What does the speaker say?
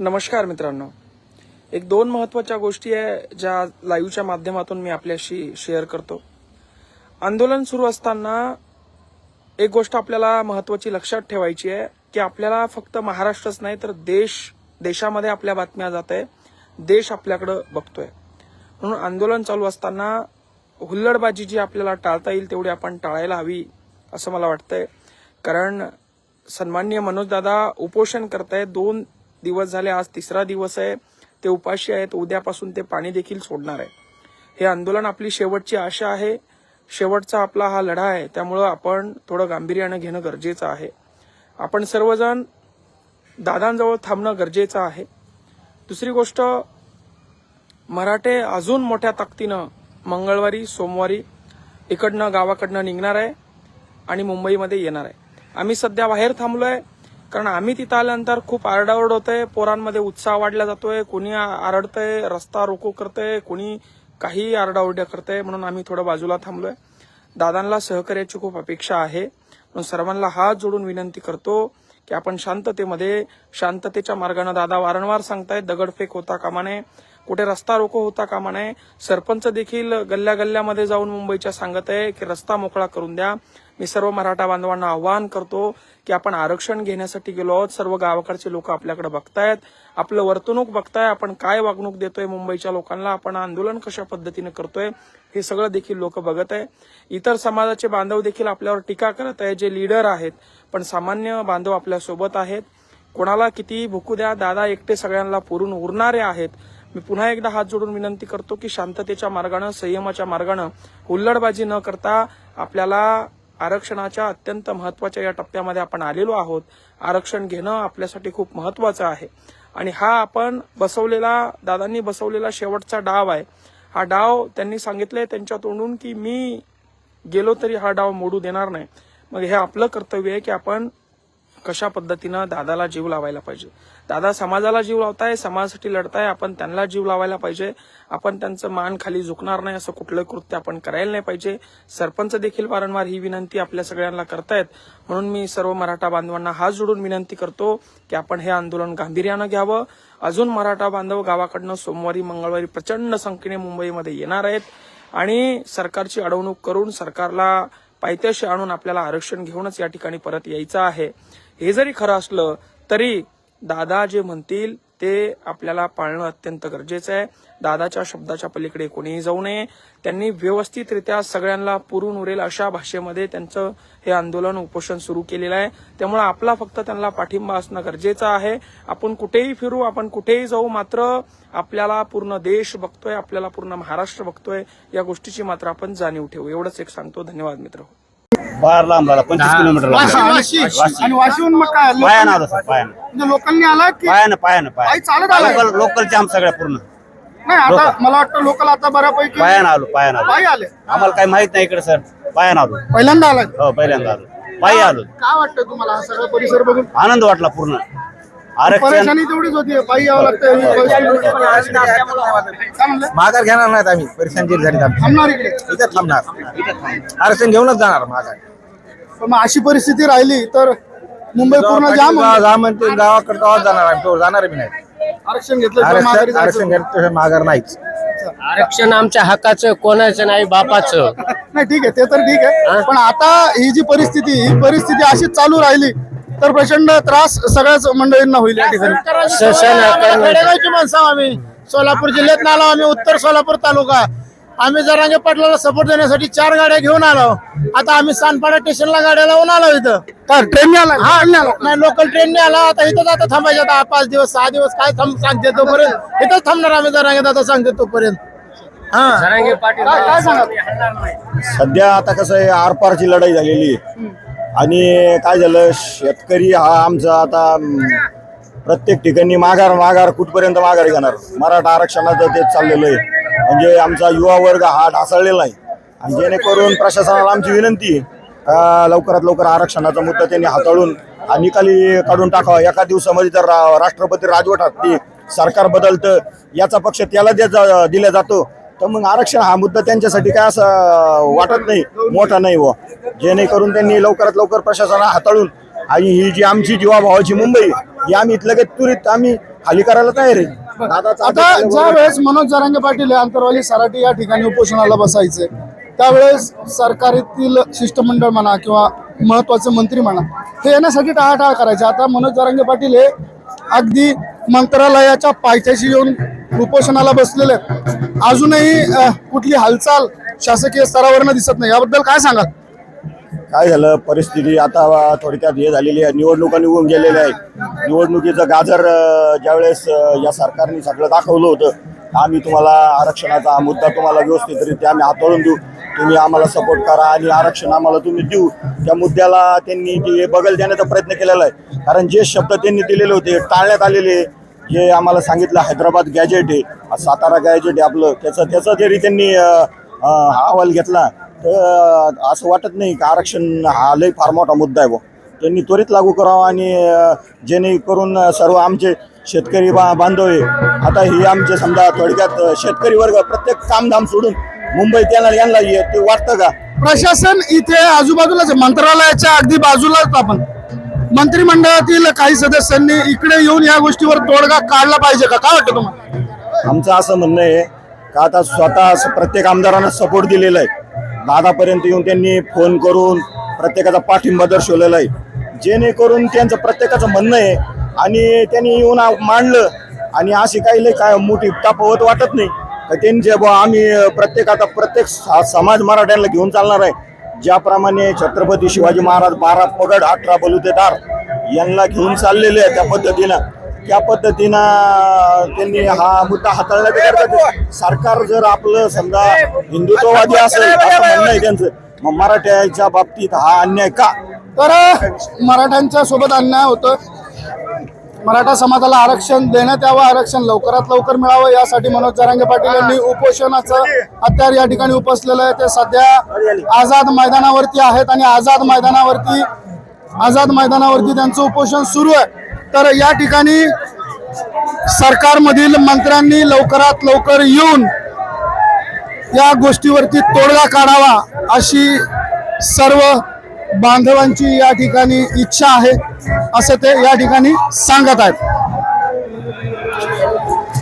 नमस्कार मित्रांनो. एक दोन महत्त्वाच्या गोष्टी आहे ज्या लाईव्हच्या माध्यमातून मी आपल्याशी शेअर करतो. आंदोलन सुरू असताना एक गोष्ट आपल्याला महत्वाची लक्षात ठेवायची आहे की आपल्याला फक्त महाराष्ट्रच नाही तर देश देशामध्ये आपल्या बातम्या जात आहे. देश आपल्याकडं बघतोय. म्हणून आंदोलन चालू असताना हुल्लडबाजी जी आपल्याला टाळता येईल तेवढी आपण टाळायला हवी असं मला वाटतंय. कारण सन्माननीय मनोजदादा उपोषण करतायत दोन दिवस झाले आज तिसरा दिवस आहे. ते उपाशी आहेत. उद्यापासून ते पाणी देखील सोडणार आहे. हे आंदोलन आपली शेवटची आशा आहे. शेवटचा आपला हा लढा आहे. त्यामुळं आपण थोडं गांभीर्यानं घेणं गरजेचं आहे. आपण सर्वजण दादांजवळ थांबणं गरजेचं आहे. दुसरी गोष्ट मराठे अजून मोठ्या ताकदीनं मंगळवारी सोमवारी इकडनं गावाकडनं निघणार आहे आणि मुंबईमध्ये येणार आहे. आम्ही सध्या बाहेर थांबलो आहे कारण आम्ही तिथं आल्यानंतर खूप आरडाओरड आहे पोरांमध्ये उत्साह वाढला जातोय कोणी आरडतंय रस्ता रोको करतंय कोणी काही आरडाओरड्या करतंय म्हणून आम्ही थोडं बाजूला थांबलोय. दादांना सहकार्याची खूप अपेक्षा आहे. म्हणून सर्वांना हात जोडून विनंती करतो की आपण शांततेमध्ये शांततेच्या मार्गाने दादा वारंवार सांगतायत दगडफेक होता कामा नये. कुठे रस्ता रोको होता कामा नये. सरपंच देखील गल्ल्या गल्ल्यामध्ये जाऊन मुंबईच्या सांगत आहे की रस्ता मोकळा करून द्या. मी सर्व मराठा बांधवांना आवाहन करतो की आपण आरक्षण घेण्यासाठी गेलो आहोत. सर्व गावाकडचे लोक आपल्याकडे बघतायत. आपलं वर्तणूक बघताय. आपण काय वागणूक देतोय मुंबईच्या लोकांना? आपण आंदोलन कशा पद्धतीने करतोय? हे सगळं देखील लोक बघत आहे. इतर समाजाचे बांधव देखील आपल्यावर टीका करत आहे. जे लीडर आहेत पण सामान्य बांधव आपल्यासोबत आहेत. कोणाला किती भुकू द्या दादा एकटे सगळ्यांना पुरून उरणारे आहेत. मी पुन्हा एकदा हात जोडून विनंती करतो की शांततेच्या मार्गानं संयमाच्या मार्गानं हुल्लडबाजी न करता आपल्याला आरक्षणाच्या अत्यंत महत्त्वाच्या या टप्प्यामध्ये आपण आलेलो आहोत. आरक्षण घेणं आपल्यासाठी खूप महत्वाचं आहे. आणि हा आपण बसवलेला दादांनी बसवलेला शेवटचा डाव आहे. हा डाव त्यांनी सांगितलंय त्यांच्या तोंडून की मी गेलो तरी हा डाव मोडू देणार नाही. मग हे आपलं कर्तव्य आहे की आपण कशा पद्धतीनं दादाला जीव लावायला पाहिजे? दादा समाजाला जीव लावताय समाजासाठी लढताय आपण त्यांना जीव लावायला पाहिजे. आपण त्यांचं मान खाली झुकणार नाही असं कुठलं कृत्य आपण करायला नाही पाहिजे. सरपंच देखील वारंवार ही विनंती आपल्या सगळ्यांना करतायत. म्हणून मी सर्व मराठा बांधवांना हात जोडून विनंती करतो की आपण हे आंदोलन गांभीर्यानं घ्यावं. अजून मराठा बांधव गावाकडनं सोमवारी मंगळवारी प्रचंड संख्येने मुंबईमध्ये येणार आहेत आणि सरकारची अडवणूक करून सरकारला पायथ्याशी आणून आपल्याला आरक्षण घेऊनच या ठिकाणी परत यायचं आहे. हे जरी खरं असलं तरी दादा जे म्हणतील ते आपल्याला पाळणं अत्यंत गरजेचं आहे. दादाच्या शब्दाच्या पलीकडे कोणीही जाऊ नये. त्यांनी व्यवस्थितरित्या सगळ्यांना पुरून उरेल अशा भाषेमध्ये त्यांचं हे आंदोलन उपोषण सुरू केलेलं आहे. त्यामुळे आपला फक्त त्यांना पाठिंबा असणं गरजेचं आहे. आपण कुठेही फिरू आपण कुठेही जाऊ मात्र आपल्याला पूर्ण देश बघतोय आपल्याला पूर्ण महाराष्ट्र बघतोय. या गोष्टीची मात्र आपण जाणीव ठेवू. एवढंच एक सांगतो. धन्यवाद मित्र. बाहेर लांब पंचवीस किलोमीटर लांब झाला. वाशी. वाशी. आणि वाशीहून मग काय पायानं आलो सर पायानं. म्हणजे लोकांनी आला की पायानं पायानं पायी चालत आलाय? लोकल लोकलचे आम सगळ्या पूर्ण. नाही आता मला वाटतं लोकल आता बऱ्यापैकी पायानं आलो पायानं आलो. पायी आले. आम्हाला काही माहीत नाही इकडे सर. पायानं आलो. पहिल्यांदा आलाय. हो पहिल्यांदा आलो. पायी आलो. काय वाटतं तुम्हाला हा सगळा परिसर बघून? आनंद वाटला पूर्ण. आरक्षण परेशानी तेवढीच होती. पायी यावं लागतं काय म्हणलं? माघार घेणार नाहीत आम्ही. परेशान जरी झाली आमची. थांबणार इकडे. इथे थांबणार. आरक्षण घेऊनच जाणार माघार. पण मग अशी परिस्थिती राहिली तर मुंबई पूर्ण जाम होईल. जा म्हणते गावाकडे गावात जाणार आम्ही. तो जाणार बी नाही. आरक्षण घेतलं तर माघारी आरक्षण आरक्षण जायचं. माघार नाहीच. आरक्षण आमच्या हक्काचं कोणाचं नाही बापाचं. नाही ठीक आहे ते तर ठीक आहे. पण आता ही जी परिस्थिती ही परिस्थिती अशीच चालू राहिली. तर प्रचंड त्रास सगळ्याच मंडळींना होईल या ठिकाणी. खेडेगावची माणसं आम्ही. सोलापूर जिल्ह्यात आलो आम्ही उत्तर सोलापूर तालुका. आम्ही जरांगे पाटलाला सपोर्ट देण्यासाठी चार गाड्या घेऊन आलो. आता आम्ही सानपाडा स्टेशनला गाड्या लावून आलो इथं. काय ट्रेनने आला? हा नाही लोकल ट्रेनने आला. आता इथंच आता थांबायचं. आता पाच दिवस सहा दिवस काय थांब सांगते तोपर्यंत. इथंच थांबणार आम्ही जरांगे दादा सांगते तोपर्यंत. हा. काय सांगा? सध्या आता कसं आहे आरपारची लढाई झालेली आहे. आणि काय झालं शेतकरी हा आमचा आता प्रत्येक ठिकाणी माघार माघार कुठपर्यंत माघार घेणार? मराठा आरक्षणाचं तेच चाललेलं आहे. म्हणजे आमचा युवा वर्ग हा ढासळलेला आहे. आणि जेणेकरून प्रशासनाला आमची विनंती आहे का लवकरात लवकर आरक्षणाचा मुद्दा त्यांनी हाताळून हा निकाली काढून टाकावा. एका दिवसामध्ये जर रा- राष्ट्रपती राजवट ते सरकार बदलतं याचा पक्ष त्याला द्या जा- दिला जातो. तर मग आरक्षण हा मुद्दा त्यांच्यासाठी काय असं वाटत नाही मोठा नाही व जेणेकरून त्यांनी लवकरात लवकर प्रशासना हाताळून आणि ही जी आमची जीवाभावाची मुंबई हे आम्ही लगेच तुरीत आम्ही खाली करायला तयार आहे. आता ज्या वेळेस मनोज जरांगे पाटील हे आंतरवाली सराटी या ठिकाणी उपोषणाला बसायचे त्यावेळेस सरकारातील शिष्टमंडळ म्हणा किंवा महत्त्वाचे मंत्री म्हणा हे येण्यासाठी टाळाटाळ करायचे. आता मनोज जरांगे पाटील हे अगदी मंत्रालयाच्या पायथ्याशी येऊन उपोषणाला बसलेले आहेत. अजूनही कुठली हालचाल शासकीय स्तरावरनं दिसत नाही. याबद्दल काय सांगाल? काय झालं? परिस्थिती आता थोडक्यात हे झालेली आहे. निवडणुका निघून गेलेल्या आहेत. निवडणुकीचं गाजर ज्यावेळेस या सरकारने सगळं दाखवलं होतं आम्ही तुम्हाला आरक्षणाचा मुद्दा तुम्हाला व्यवस्थितरित्या आम्ही हाताळून देऊ. तुम्ही आम्हाला सपोर्ट करा आणि आरक्षण आम्हाला तुम्ही देऊ. त्या मुद्द्याला त्यांनी ते बगल देण्याचा प्रयत्न केलेला आहे. कारण जे शब्द त्यांनी दिलेले होते टाळण्यात आलेले जे आम्हाला सांगितलं हैदराबाद गॅजेट आहे. सातारा गॅजेट आहे आपलं. त्याचं त्याचं जरी त्यांनी हा अहवाल घेतला तर असं वाटत नाही का आरक्षण हा लय फार मोठा मुद्दा आहे बुवा त्यांनी त्वरित लागू करावा आणि जेणेकरून सर्व आमचे शेतकरी बा बांधव आहे. आता हे आमचे समजा थोडक्यात शेतकरी वर्ग प्रत्येक कामधाम सोडून मुंबईत येणार यांना ये- ते वाटतं का? प्रशासन इथे आजूबाजूलाच मंत्रालयाच्या अगदी बाजूलाच आपण. मंत्रिमंडळातील काही सदस्यांनी इकडे येऊन या गोष्टीवर तोडगा काढला पाहिजे का? काय वाटतं तुम्हाला? आमचं असं म्हणणं आहे का आता स्वतः प्रत्येक आमदारांना सपोर्ट दिलेला आहे. दादापर्यंत येऊन त्यांनी फोन करून प्रत्येकाचा पाठिंबा दर्शवलेला आहे. जेणेकरून त्यांचं प्रत्येकाचं म्हणणं आहे आणि त्यांनी येऊन मांडलं आणि अशी काही लय काय मोठी तापवत वाटत नाही. त्यांनी त्यांचे आम्ही प्रत्येकाचा प्रत्येक समाज मराठ्यांना घेऊन चालणार आहे. ज्याप्रमाणे छत्रपती शिवाजी महाराज बारा पगड अठरा बलुतेदार यांना घेऊन चाललेले आहे त्या पद्धतीनं. त्या पद्धतीनं त्यांनी हा मुद्दा हाताळला सरकार जर आपलं समजा हिंदुत्ववादी असेल असं म्हणणं आहे त्यांचं मग मराठ्याच्या बाबतीत हा अन्याय का? तर मराठ्यांच्या सोबत अन्याय होतं मराठा समाजाला आरक्षण देण्यात यावं आरक्षण लवकरात लवकर मिळावं यासाठी मनोज जरांगे पाटील यांनी उपोषणाचं हत्यार या ठिकाणी उपसलेलं आहे. ते सध्या आझाद मैदानावरती आहेत आणि आझाद मैदानावरती आझाद मैदानावरती त्यांचं उपोषण सुरू आहे. तर या ठिकाणी सरकारमधील मंत्र्यांनी लवकरात लवकर येऊन या गोष्टीवरती तोडगा काढावा अशी सर्व बांधवांची या ठिकाणी इच्छा आहे. असं ते या ठिकाणी सांगत आहेत.